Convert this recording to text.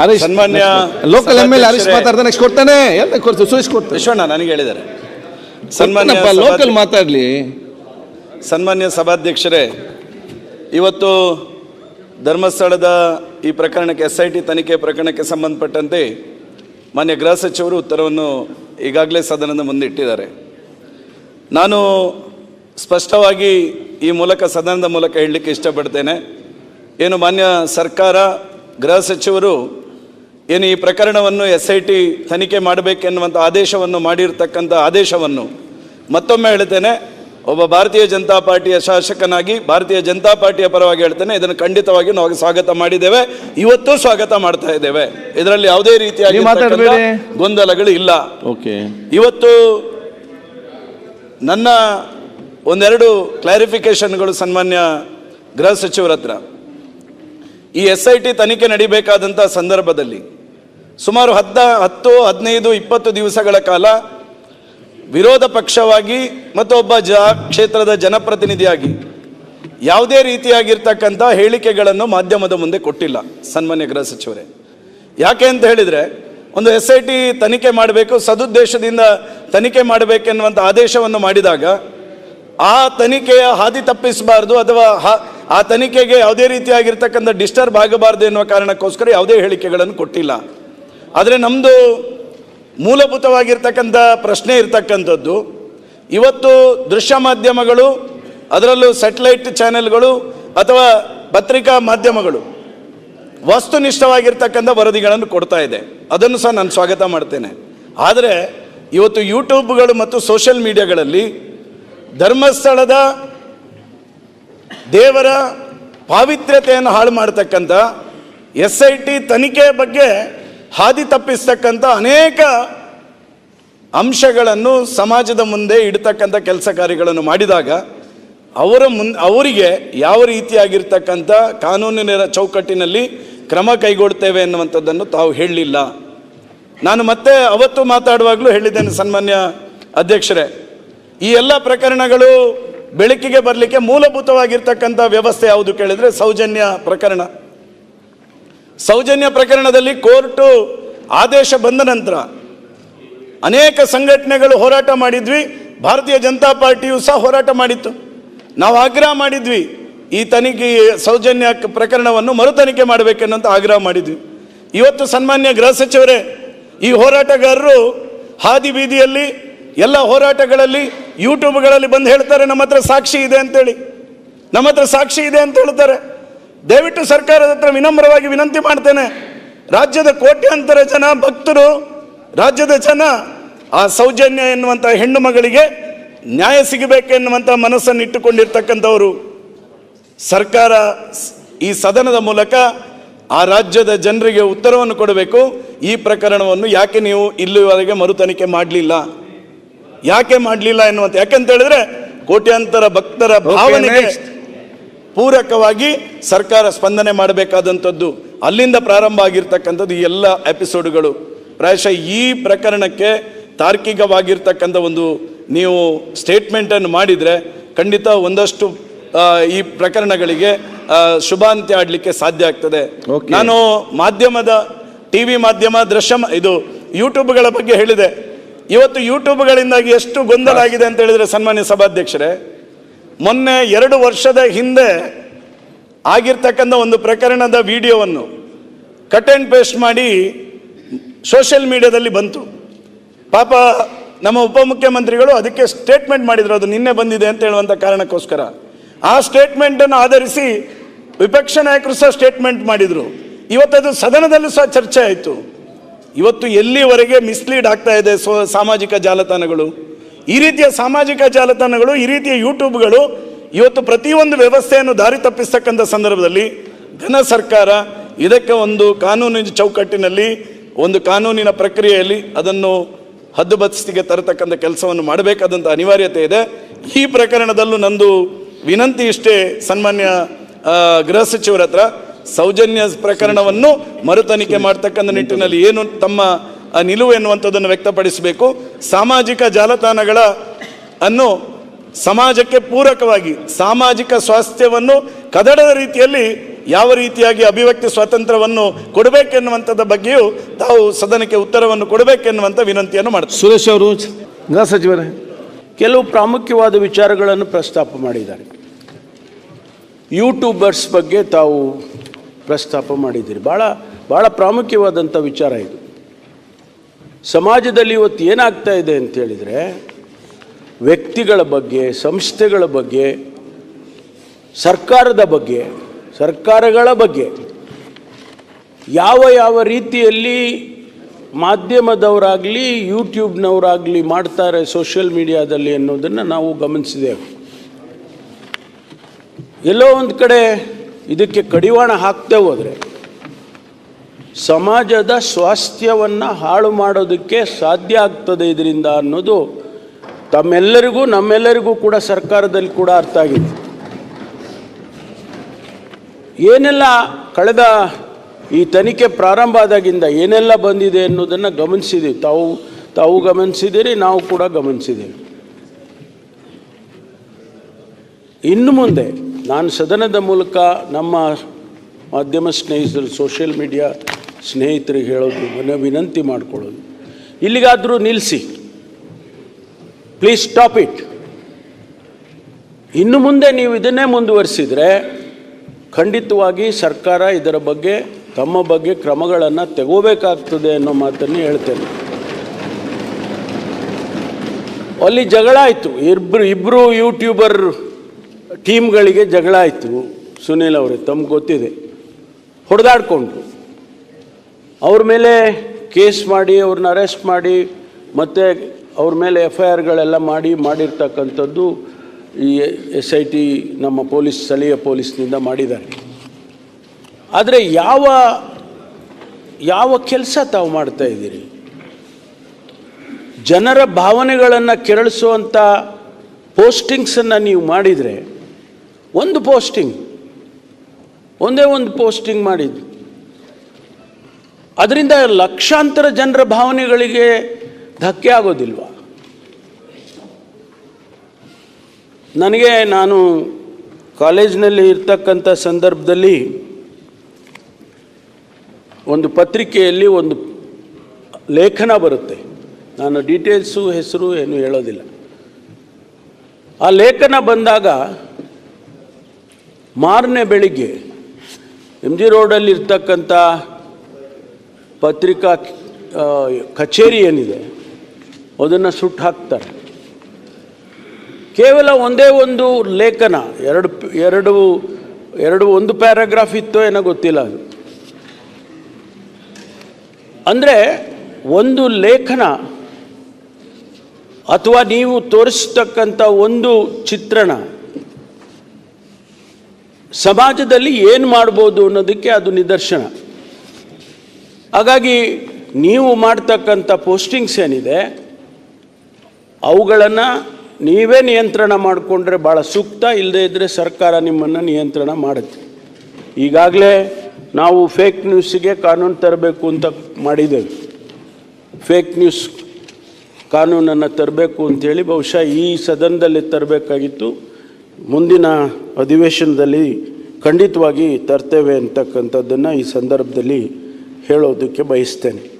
ಹರೀಶ್ ಸನ್ಮಾನ್ಯ local M L Harish ಮಾತಾಡ್ತಾನೆ next ಕೊಡ್ತಾನೆ. ಎಲ್ಲ ಕೊಡ್ತು ಸುರೇಶ್ ಕೊಡ್ತಾನೆ. ವಿಶ್ವಣ್ಣ ನನಗೆ ಹೇಳಿದ್ದಾರೆ. ಸನ್ಮಾನ್ಯ ಲೋಕಲ್ ಮಾತಾಡ್ಲಿ. ಸನ್ಮಾನ್ಯ ಸಭಾಧ್ಯಕ್ಷರೇ ಇವತ್ತು ಧರ್ಮಸ್ಥಳದ ಈ ಪ್ರಕರಣಕ್ಕೆ ಎಸ್ ಐ ಟಿ ತನಿಖೆ ಪ್ರಕರಣಕ್ಕೆ ಸಂಬಂಧಪಟ್ಟಂತೆ ಮಾನ್ಯ ಗೃಹ ಸಚಿವರು ಉತ್ತರವನ್ನು ಈಗಾಗಲೇ ಸದನದ ಮುಂದೆ ಇಟ್ಟಿದ್ದಾರೆ. ನಾನು ಸ್ಪಷ್ಟವಾಗಿ ಈ ಮೂಲಕ ಸದನದ ಮೂಲಕ ಹೇಳಲಿಕ್ಕೆ ಇಷ್ಟಪಡ್ತೇನೆ. ಏನು ಮಾನ್ಯ ಸರ್ಕಾರ ಗೃಹ ಸಚಿವರು ಏನು ಈ ಪ್ರಕರಣವನ್ನು ಎಸ್ ಐ ಟಿ ತನಿಖೆ ಮಾಡಬೇಕೆನ್ನುವಂಥ ಆದೇಶವನ್ನು ಮಾಡಿರ್ತಕ್ಕಂಥ ಆದೇಶವನ್ನು ಮತ್ತೊಮ್ಮೆ ಹೇಳ್ತೇನೆ ಒಬ್ಬ ಭಾರತೀಯ ಜನತಾ ಪಾರ್ಟಿಯ ಶಾಸಕನಾಗಿ ಭಾರತೀಯ ಜನತಾ ಪಾರ್ಟಿಯ ಪರವಾಗಿ ಹೇಳ್ತೇನೆ ಇದನ್ನು ಖಂಡಿತವಾಗಿ ನಾವು ಸ್ವಾಗತ ಮಾಡಿದ್ದೇವೆ. ಇವತ್ತು ಸ್ವಾಗತ ಮಾಡ್ತಾ ಇದ್ದೇವೆ. ಇದರಲ್ಲಿ ಯಾವುದೇ ರೀತಿಯ ಗೊಂದಲಗಳು ಇಲ್ಲ. ಓಕೆ. ಇವತ್ತು ನನ್ನ ಒಂದೆರಡು ಕ್ಲಾರಿಫಿಕೇಶನ್ಗಳು ಸನ್ಮಾನ್ಯ ಗೃಹ ಸಚಿವರ ಹತ್ರ. ಈ ಎಸ್ ಐ ಟಿ ತನಿಖೆ ನಡಿಬೇಕಾದಂಥ ಸಂದರ್ಭದಲ್ಲಿ ಸುಮಾರು ಹದ್ದ, ಹತ್ತು, ಹದಿನೈದು, ಇಪ್ಪತ್ತು ದಿವಸಗಳ ಕಾಲ ವಿರೋಧ ಪಕ್ಷವಾಗಿ ಮತ್ತು ಒಬ್ಬ ಜ, ಕ್ಷೇತ್ರದ ಜನಪ್ರತಿನಿಧಿಯಾಗಿ ಯಾವುದೇ ರೀತಿಯಾಗಿರ್ತಕ್ಕಂಥ ಹೇಳಿಕೆಗಳನ್ನು ಮಾಧ್ಯಮದ ಮುಂದೆ ಕೊಟ್ಟಿಲ್ಲ ಸನ್ಮಾನ್ಯ ಗೃಹ ಸಚಿವರೇ. ಯಾಕೆ ಅಂತ ಹೇಳಿದರೆ ಒಂದು ಎಸ್ ಐ ಟಿ ತನಿಖೆ ಮಾಡಬೇಕು, ಸದುದ್ದೇಶದಿಂದ ತನಿಖೆ ಮಾಡಬೇಕೆನ್ನುವಂಥ ಆದೇಶವನ್ನು ಮಾಡಿದಾಗ ಆ ತನಿಖೆಯ ಹಾದಿ ತಪ್ಪಿಸಬಾರ್ದು ಅಥವಾ ಆ ತನಿಖೆಗೆ ಯಾವುದೇ ರೀತಿಯಾಗಿರ್ತಕ್ಕಂಥ ಡಿಸ್ಟರ್ಬ್ ಆಗಬಾರ್ದು ಎನ್ನುವ ಕಾರಣಕ್ಕೋಸ್ಕರ ಯಾವುದೇ ಹೇಳಿಕೆಗಳನ್ನು ಕೊಟ್ಟಿಲ್ಲ. ಆದರೆ ನಮ್ಮದು ಮೂಲಭೂತವಾಗಿರ್ತಕ್ಕಂಥ ಪ್ರಶ್ನೆ ಇರತಕ್ಕಂಥದ್ದು, ಇವತ್ತು ದೃಶ್ಯ ಮಾಧ್ಯಮಗಳು, ಅದರಲ್ಲೂ ಸ್ಯಾಟಲೈಟ್ ಚಾನೆಲ್ಗಳು ಅಥವಾ ಪತ್ರಿಕಾ ಮಾಧ್ಯಮಗಳು ವಸ್ತುನಿಷ್ಠವಾಗಿರ್ತಕ್ಕಂಥ ವರದಿಗಳನ್ನು ಕೊಡ್ತಾ ಇದೆ. ಅದನ್ನು ಸಹ ನಾನು ಸ್ವಾಗತ ಮಾಡ್ತೇನೆ. ಆದರೆ ಇವತ್ತು ಯೂಟ್ಯೂಬ್ಗಳು ಮತ್ತು ಸೋಷಿಯಲ್ ಮೀಡಿಯಾಗಳಲ್ಲಿ ಧರ್ಮಸ್ಥಳದ ದೇವರ ಪಾವಿತ್ರ್ಯತೆಯನ್ನು ಹಾಳು ಮಾಡ್ತಕ್ಕಂಥ ಎಸ್ ಐ ಟಿ ತನಿಖೆ ಬಗ್ಗೆ ಹಾದಿ ತಪ್ಪಿಸ್ತಕ್ಕಂಥ ಅನೇಕ ಅಂಶಗಳನ್ನು ಸಮಾಜದ ಮುಂದೆ ಇಡ್ತಕ್ಕಂಥ ಕೆಲಸ ಕಾರ್ಯಗಳನ್ನು ಮಾಡಿದಾಗ ಅವರ ಮುನ್, ಅವರಿಗೆ ಯಾವ ರೀತಿಯಾಗಿರ್ತಕ್ಕಂಥ ಕಾನೂನಿನ ಚೌಕಟ್ಟಿನಲ್ಲಿ ಕ್ರಮ ಕೈಗೊಳ್ತೇವೆ ಎನ್ನುವಂಥದ್ದನ್ನು ತಾವು ಹೇಳಲಿಲ್ಲ. ನಾನು ಮತ್ತೆ ಅವತ್ತು ಮಾತಾಡುವಾಗಲೂ ಹೇಳಿದ್ದೇನೆ ಸನ್ಮಾನ್ಯ ಅಧ್ಯಕ್ಷರೇ, ಈ ಎಲ್ಲ ಪ್ರಕರಣಗಳು ಬೆಳಕಿಗೆ ಬರಲಿಕ್ಕೆ ಮೂಲಭೂತವಾಗಿರ್ತಕ್ಕಂಥ ವ್ಯವಸ್ಥೆ ಯಾವುದು ಕೇಳಿದರೆ ಸೌಜನ್ಯ ಪ್ರಕರಣ. ಸೌಜನ್ಯ ಪ್ರಕರಣದಲ್ಲಿ ಕೋರ್ಟು ಆದೇಶ ಬಂದ ನಂತರ ಅನೇಕ ಸಂಘಟನೆಗಳು ಹೋರಾಟ ಮಾಡಿದ್ವಿ. ಭಾರತೀಯ ಜನತಾ ಪಾರ್ಟಿಯು ಸಹ ಹೋರಾಟ ಮಾಡಿತ್ತು. ನಾವು ಆಗ್ರಹ ಮಾಡಿದ್ವಿ. ಈ ತನಿಖೆ, ಸೌಜನ್ಯ ಪ್ರಕರಣವನ್ನು ಮರು ತನಿಖೆ ಮಾಡಬೇಕೆನ್ನುವಂತ ಆಗ್ರಹ ಮಾಡಿದ್ವಿ. ಇವತ್ತು ಸನ್ಮಾನ್ಯ ಗೃಹ ಸಚಿವರೇ, ಈ ಹೋರಾಟಗಾರರು ಹಾದಿ ಬೀದಿಯಲ್ಲಿ ಎಲ್ಲ ಹೋರಾಟಗಳಲ್ಲಿ ಯೂಟ್ಯೂಬ್ಗಳಲ್ಲಿ ಬಂದು ಹೇಳ್ತಾರೆ, ನಮ್ಮ ಹತ್ರ ಸಾಕ್ಷಿ ಇದೆ ಅಂತೇಳಿ. ನಮ್ಮ ಹತ್ರ ಸಾಕ್ಷಿ ಇದೆ ಅಂತ ಹೇಳ್ತಾರೆ. ದಯವಿಟ್ಟು ಸರ್ಕಾರದ ಹತ್ರ ವಿನಮ್ರವಾಗಿ ವಿನಂತಿ ಮಾಡ್ತೇನೆ. ರಾಜ್ಯದ ಕೋಟ್ಯಾಂತರ ಜನ ಭಕ್ತರು ರಾಜ್ಯದ ಜನ ಆ ಸೌಜನ್ಯ ಎನ್ನುವಂಥ ಹೆಣ್ಣು ಮಗಳಿಗೆ ನ್ಯಾಯ ಸಿಗಬೇಕೆನ್ನುವಂಥ ಮನಸ್ಸನ್ನು ಇಟ್ಟುಕೊಂಡಿರ್ತಕ್ಕಂಥವರು ಸರ್ಕಾರ ಈ ಸದನದ ಮೂಲಕ ಆ ರಾಜ್ಯದ ಜನರಿಗೆ ಉತ್ತರವನ್ನು ಕೊಡಬೇಕು. ಈ ಪ್ರಕರಣವನ್ನು ಯಾಕೆ ನೀವು ಇಲ್ಲಿವರೆಗೆ ಮರುತನಿಕೆ ಮಾಡಲಿಲ್ಲ? ಯಾಕೆ ಮಾಡಲಿಲ್ಲ ಎನ್ನುವಂತ ಯಾಕೆಂತ ಹೇಳಿದ್ರೆ ಕೋಟ್ಯಾಂತರ ಭಕ್ತರ ಭಾವನೆಗೆ. ಪೂರಕವಾಗಿ ಸರ್ಕಾರ ಸ್ಪಂದನೆ ಮಾಡಬೇಕಾದಂಥದ್ದು ಅಲ್ಲಿಂದ ಪ್ರಾರಂಭ ಆಗಿರ್ತಕ್ಕಂಥದ್ದು ಈ ಎಲ್ಲ ಎಪಿಸೋಡ್ಗಳು ಪ್ರಾಯಶಃ ಈ ಪ್ರಕರಣಕ್ಕೆ ತಾರ್ಕಿಕವಾಗಿರ್ತಕ್ಕಂಥ ಒಂದು ನೀವು ಸ್ಟೇಟ್ಮೆಂಟನ್ನು ಮಾಡಿದರೆ ಖಂಡಿತ ಒಂದಷ್ಟು ಈ ಪ್ರಕರಣಗಳಿಗೆ ಶುಭಾಂತ್ಯ ಆಡಲಿಕ್ಕೆ ಸಾಧ್ಯ ಆಗ್ತದೆ. ನಾನು ಮಾಧ್ಯಮದ ಟಿ ವಿ ಮಾಧ್ಯಮ ದೃಶ್ಯ ಇದು ಯೂಟ್ಯೂಬ್ಗಳ ಬಗ್ಗೆ ಹೇಳಿದೆ. ಇವತ್ತು ಯೂಟ್ಯೂಬ್ಗಳಿಂದಾಗಿ ಎಷ್ಟು ಗೊಂದಲ ಆಗಿದೆ ಅಂತ ಹೇಳಿದ್ರೆ ಸನ್ಮಾನ್ಯ ಸಭಾಧ್ಯಕ್ಷರೇ ಮೊನ್ನೆ ಎರಡು ವರ್ಷದ ಹಿಂದೆ ಆಗಿರ್ತಕ್ಕಂಥ ಒಂದು ಪ್ರಕರಣದ ವಿಡಿಯೋವನ್ನು ಕಟ್ ಆ್ಯಂಡ್ ಪೇಸ್ಟ್ ಮಾಡಿ ಸೋಷಿಯಲ್ ಮೀಡಿಯಾದಲ್ಲಿ ಬಂತು. ಪಾಪ ನಮ್ಮ ಉಪಮುಖ್ಯಮಂತ್ರಿಗಳು ಅದಕ್ಕೆ ಸ್ಟೇಟ್ಮೆಂಟ್ ಮಾಡಿದರು, ಅದು ನಿನ್ನೆ ಬಂದಿದೆ ಅಂತ ಹೇಳುವಂಥ ಕಾರಣಕ್ಕೋಸ್ಕರ. ಆ ಸ್ಟೇಟ್ಮೆಂಟನ್ನು ಆಧರಿಸಿ ವಿಪಕ್ಷ ನಾಯಕರು ಸಹ ಸ್ಟೇಟ್ಮೆಂಟ್ ಮಾಡಿದರು. ಇವತ್ತದು ಸದನದಲ್ಲೂ ಸಹ ಚರ್ಚೆ ಆಯಿತು. ಇವತ್ತು ಎಲ್ಲಿವರೆಗೆ ಮಿಸ್ಲೀಡ್ ಆಗ್ತಾ ಇದೆ ಸೊ ಸಾಮಾಜಿಕ ಜಾಲತಾಣಗಳು? ಈ ರೀತಿಯ ಸಾಮಾಜಿಕ ಜಾಲತಾಣಗಳು, ಈ ರೀತಿಯ ಯೂಟ್ಯೂಬ್ಗಳು ಇವತ್ತು ಪ್ರತಿಯೊಂದು ವ್ಯವಸ್ಥೆಯನ್ನು ದಾರಿ ತಪ್ಪಿಸ್ತಕ್ಕಂಥ ಸಂದರ್ಭದಲ್ಲಿ ಘನ ಸರ್ಕಾರ ಇದಕ್ಕೆ ಒಂದು ಕಾನೂನಿನ ಚೌಕಟ್ಟಿನಲ್ಲಿ, ಒಂದು ಕಾನೂನಿನ ಪ್ರಕ್ರಿಯೆಯಲ್ಲಿ ಅದನ್ನು ಹದ್ದುಬಸ್ತಿಗೆ ತರತಕ್ಕಂಥ ಕೆಲಸವನ್ನು ಮಾಡಬೇಕಾದಂಥ ಅನಿವಾರ್ಯತೆ ಇದೆ. ಈ ಪ್ರಕರಣದಲ್ಲೂ ನಂದು ವಿನಂತಿ ಇಷ್ಟೇ ಸನ್ಮಾನ್ಯ ಗೃಹ ಸಚಿವರ ಹತ್ರ. ಸೌಜನ್ಯ ಪ್ರಕರಣವನ್ನು ಮರುತನಿಖೆ ಮಾಡ್ತಕ್ಕಂಥ ನಿಟ್ಟಿನಲ್ಲಿ ಏನು ತಮ್ಮ ಆ, ನಿಲುವು ಎನ್ನುವಂಥದ್ದನ್ನು ವ್ಯಕ್ತಪಡಿಸಬೇಕು. ಸಾಮಾಜಿಕ ಜಾಲತಾಣಗಳ ಅನ್ನು ಸಮಾಜಕ್ಕೆ ಪೂರಕವಾಗಿ ಸಾಮಾಜಿಕ ಸ್ವಾಸ್ಥ್ಯವನ್ನು ಕದಡದ ರೀತಿಯಲ್ಲಿ ಯಾವ ರೀತಿಯಾಗಿ ಅಭಿವ್ಯಕ್ತಿ ಸ್ವಾತಂತ್ರ್ಯವನ್ನು ಕೊಡಬೇಕೆನ್ನುವಂಥದ್ದ ಬಗ್ಗೆಯೂ ತಾವು ಸದನಕ್ಕೆ ಉತ್ತರವನ್ನು ಕೊಡಬೇಕೆನ್ನುವಂಥ ವಿನಂತಿಯನ್ನು ಮಾಡ್ತಾರೆ ಸುರೇಶ್ ಅವರು ಗೃಹ ಸಚಿವರೇ ಕೆಲವು ಪ್ರಾಮುಖ್ಯವಾದ ವಿಚಾರಗಳನ್ನು ಪ್ರಸ್ತಾಪ ಮಾಡಿದ್ದಾರೆ. ಯೂಟ್ಯೂಬರ್ಸ್ ಬಗ್ಗೆ ತಾವು ಪ್ರಸ್ತಾಪ ಮಾಡಿದ್ದೀರಿ. ಭಾಳ ಭಾಳ ಪ್ರಾಮುಖ್ಯವಾದಂಥ ವಿಚಾರ ಇದು. ಸಮಾಜದಲ್ಲಿ ಇವತ್ತು ಏನಾಗ್ತಾ ಇದೆ ಅಂತ ಹೇಳಿದರೆ, ವ್ಯಕ್ತಿಗಳ ಬಗ್ಗೆ, ಸಂಸ್ಥೆಗಳ ಬಗ್ಗೆ, ಸರ್ಕಾರದ ಬಗ್ಗೆ, ಸರ್ಕಾರಗಳ ಬಗ್ಗೆ, ಯಾವ ಯಾವ ರೀತಿಯಲ್ಲಿ ಮಾಧ್ಯಮದವರಾಗಲಿ, ಯೂಟ್ಯೂಬ್ನವರಾಗಲಿ ಮಾಡ್ತಾರೆ ಸೋಷಿಯಲ್ ಮೀಡಿಯಾದಲ್ಲಿ ಅನ್ನೋದನ್ನು ನಾವು ಗಮನಿಸಿದೆವು ಎಲ್ಲೋ ಒಂದು ಕಡೆ ಇದಕ್ಕೆ ಕಡಿವಾಣ ಹಾಕ್ತೇ ಹೋದರೆ ಸಮಾಜದ ಸ್ವಾಸ್ಥ್ಯವನ್ನು ಹಾಳು ಮಾಡೋದಕ್ಕೆ ಸಾಧ್ಯ ಆಗ್ತದೆ ಇದರಿಂದ ಅನ್ನೋದು ತಮ್ಮೆಲ್ಲರಿಗೂ, ನಮ್ಮೆಲ್ಲರಿಗೂ ಕೂಡ ಸರ್ಕಾರದಲ್ಲಿ ಕೂಡ ಅರ್ಥ ಆಗಿದೆ. ಏನೆಲ್ಲ ಕಳೆದ ಈ ತನಿಖೆ ಪ್ರಾರಂಭ ಆದಾಗಿಂದ ಏನೆಲ್ಲ ಬಂದಿದೆ ಅನ್ನೋದನ್ನು ಗಮನಿಸಿದ್ದೀವಿ ತಾವು ತಾವು ಗಮನಿಸಿದ್ದೀರಿ ನಾವು ಕೂಡ ಗಮನಿಸಿದ್ದೀವಿ ಇನ್ನು ಮುಂದೆ ನಾನು ಸದನದ ಮೂಲಕ ನಮ್ಮ ಮಾಧ್ಯಮ ಸ್ನೇಹಿತರು, ಸೋಷಿಯಲ್ ಮೀಡಿಯಾ ಸ್ನೇಹಿತರಿಗೆ ಹೇಳೋದು, ಮನೆ ವಿನಂತಿ ಮಾಡ್ಕೊಳ್ಳೋದು. ಇಲ್ಲಿಗಾದರೂ ನಿಲ್ಲಿಸಿ ಪ್ಲೀಸ್ ಸ್ಟಾಪ್ ಇಟ್ ಇನ್ನು ಮುಂದೆ ನೀವು ಇದನ್ನೇ ಮುಂದುವರಿಸಿದರೆ, ಖಂಡಿತವಾಗಿ ಸರ್ಕಾರ ಇದರ ಬಗ್ಗೆ, ತಮ್ಮ ಬಗ್ಗೆ ಕ್ರಮಗಳನ್ನು ತಗೋಬೇಕಾಗ್ತದೆ ಅನ್ನೋ ಮಾತನ್ನು ಹೇಳ್ತೇನೆ. ಅಲ್ಲಿ ಜಗಳ ಆಯಿತು. ಇಬ್ಬರು ಇಬ್ಬರು ಯೂಟ್ಯೂಬರ್ ಟೀಮ್ಗಳಿಗೆ ಜಗಳ ಆಯಿತು. ಸುನೀಲ್ ಅವರೇ, ತಮ್ಗೆ ಗೊತ್ತಿದೆ. ಹೊಡೆದಾಡ್ಕೊಂಡ್ರು. ಅವ್ರ ಮೇಲೆ ಕೇಸ್ ಮಾಡಿ, ಅವ್ರನ್ನ ಅರೆಸ್ಟ್ ಮಾಡಿ, ಮತ್ತು ಅವ್ರ ಮೇಲೆ ಎಫ್ ಐ ಆರ್ಗಳೆಲ್ಲ ಮಾಡಿ, ಮಾಡಿರ್ತಕ್ಕಂಥದ್ದು ಈ ಎಸ್ ಐ ಟಿ ನಮ್ಮ ಪೊಲೀಸ್, ಸ್ಥಳೀಯ ಪೊಲೀಸ್ನಿಂದ ಮಾಡಿದ್ದಾರೆ. ಆದರೆ ಯಾವ ಯಾವ ಕೆಲಸ ತಾವು ಮಾಡ್ತಾ ಇದ್ದೀರಿ? ಜನರ ಭಾವನೆಗಳನ್ನು ಕೆರಳಿಸುವಂಥ ಪೋಸ್ಟಿಂಗ್ಸನ್ನು ನೀವು ಮಾಡಿದರೆ, ಒಂದು ಪೋಸ್ಟಿಂಗ್, ಒಂದೇ ಒಂದು ಪೋಸ್ಟಿಂಗ್ ಮಾಡಿದ್ದು ಅದರಿಂದ ಲಕ್ಷಾಂತರ ಜನರ ಭಾವನೆಗಳಿಗೆ ಧಕ್ಕೆ ಆಗೋದಿಲ್ವ? ನನಗೆ ನಾನು ಕಾಲೇಜಿನಲ್ಲಿ ಇರ್ತಕ್ಕಂಥ ಸಂದರ್ಭದಲ್ಲಿ ಒಂದು ಪತ್ರಿಕೆಯಲ್ಲಿ ಒಂದು ಲೇಖನ ಬರುತ್ತೆ. ನಾನು ಡೀಟೇಲ್ಸು, ಹೆಸರು ಏನು ಹೇಳೋದಿಲ್ಲ. ಆ ಲೇಖನ ಬಂದಾಗ ಮಾರನೇ ಬೆಳಿಗ್ಗೆ ಎಂ ಜಿ ರೋಡಲ್ಲಿ ಇರ್ತಕ್ಕಂಥ ಪತ್ರಿಕಾ ಕಚೇರಿ ಏನಿದೆ, ಅದನ್ನು ಸುಟ್ಟು ಹಾಕ್ತಾರೆ. ಕೇವಲ ಒಂದೇ ಒಂದು ಲೇಖನ, ಎರಡು ಎರಡು ಎರಡು ಒಂದು ಪ್ಯಾರಾಗ್ರಾಫ್ ಇತ್ತೋ ಏನೋ ಗೊತ್ತಿಲ್ಲ ಅದು. ಅಂದರೆ ಒಂದು ಲೇಖನ ಅಥವಾ ನೀವು ತೋರಿಸ್ತಕ್ಕಂಥ ಒಂದು ಚಿತ್ರಣ ಸಮಾಜದಲ್ಲಿ ಏನು ಮಾಡ್ಬೋದು ಅನ್ನೋದಕ್ಕೆ ಅದು ನಿದರ್ಶನ. ಹಾಗಾಗಿ ನೀವು ಮಾಡ್ತಕ್ಕಂಥ ಪೋಸ್ಟಿಂಗ್ಸ್ ಏನಿದೆ, ಅವುಗಳನ್ನು ನೀವೇ ನಿಯಂತ್ರಣ ಮಾಡಿಕೊಂಡ್ರೆ ಭಾಳ ಸೂಕ್ತ ಇಲ್ಲದೇ ಇದ್ದರೆ ಸರ್ಕಾರ ನಿಮ್ಮನ್ನು ನಿಯಂತ್ರಣ ಮಾಡುತ್ತೆ. ಈಗಾಗಲೇ ನಾವು ಫೇಕ್ ನ್ಯೂಸಿಗೆ ಕಾನೂನು ತರಬೇಕು ಅಂತ ಮಾಡಿದ್ದೇವೆ. ಫೇಕ್ ನ್ಯೂಸ್ ಕಾನೂನನ್ನು ತರಬೇಕು ಅಂಥೇಳಿ ಬಹುಶಃ ಈ ಸದನದಲ್ಲಿ ತರಬೇಕಾಗಿತ್ತು. ಮುಂದಿನ ಅಧಿವೇಶನದಲ್ಲಿ ಖಂಡಿತವಾಗಿ ತರ್ತೇವೆ ಅಂತಕ್ಕಂಥದ್ದನ್ನು ಈ ಸಂದರ್ಭದಲ್ಲಿ ಹೇಳೋದಕ್ಕೆ ಬಯಸ್ತೇನೆ.